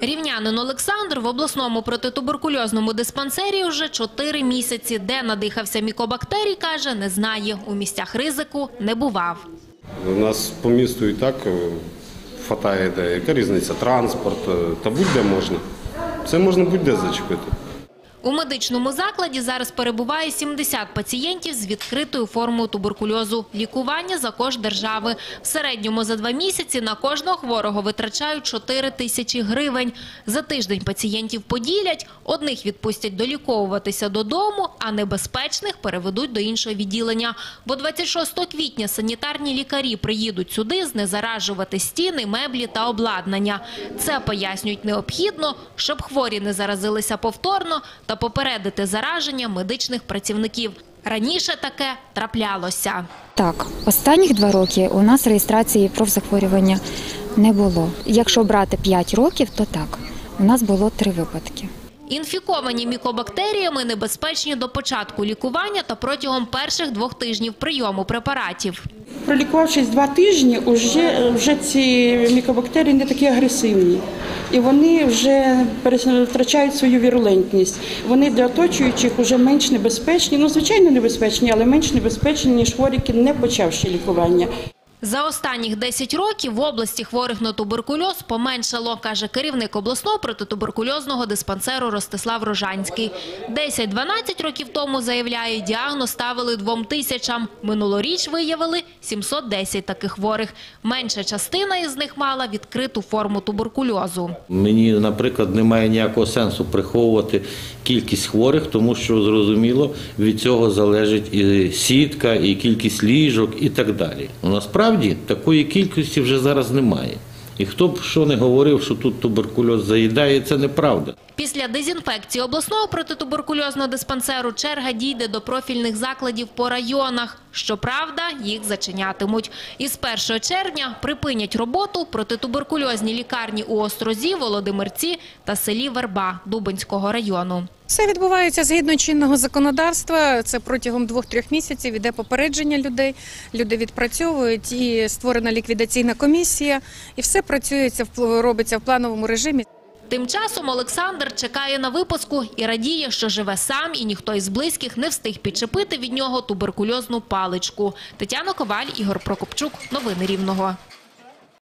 Рівнянин Олександр в обласному протитуберкульозному диспансері вже 4 місяці. Де надихався мікобактерій, каже, не знає. У місцях ризику не бував. У нас по місту і так е, хватає де. Яка різниця? Транспорт, е, та будь-де можна. Це можна будь-де зачепити. У медичному закладі зараз перебуває 70 пацієнтів з відкритою формою туберкульозу. Лікування за кошт держави. В середньому за два місяці на кожного хворого витрачають 4 тисячі гривень. За тиждень пацієнтів поділять, одних відпустять доліковуватися додому, а небезпечних переведуть до іншого відділення. Бо 26 квітня санітарні лікарі приїдуть сюди знезаражувати стіни, меблі та обладнання. Це, пояснюють, необхідно, щоб хворі не заразилися повторно та попередити зараження медичних працівників. Раніше таке траплялося. Так, останніх два роки у нас реєстрації профзахворювання не було. Якщо брати 5 років, то так. У нас було три випадки. Інфіковані мікобактеріями небезпечні до початку лікування та протягом перших двох тижнів прийому препаратів. Пролікувавшись два тижні, вже, вже ці мікобактерії не такі агресивні. І вони вже втрачають свою вірулентність. Вони для оточуючих вже менш небезпечні, ну звичайно небезпечні, але менш небезпечні, ніж хворіки, не почавши лікування. За останніх 10 років в області хворих на туберкульоз поменшало, каже керівник обласного протитуберкульозного диспансеру Ростислав Рожанський. 10-12 років тому, заявляє, діагноз ставили двом тисячам. Минулоріч виявили 710 таких хворих. Менша частина із них мала відкриту форму туберкульозу. Мені, наприклад, немає ніякого сенсу приховувати кількість хворих, тому що зрозуміло від цього залежить і сітка, і кількість ліжок, і так далі. Ну, насправді такої кількості вже зараз немає. І хто б що не говорив, що тут туберкульоз заїдає, це неправда. Після дезінфекції обласного протитуберкульозного диспансеру черга дійде до профільних закладів по районах. Щоправда, їх зачинятимуть. Із 1 червня припинять роботу протитуберкульозні лікарні у Острозі, Володимирці та селі Верба Дубинського району. Все відбувається згідно чинного законодавства. Це протягом двох-трьох місяців іде попередження людей. Люди відпрацьовують і створена ліквідаційна комісія, і все працюється робиться в плановому режимі. Тим часом Олександр чекає на випуску і радіє, що живе сам, і ніхто із близьких не встиг підчепити від нього туберкульозну паличку. Тетяна Коваль, Ігор Прокопчук. Новини Рівного.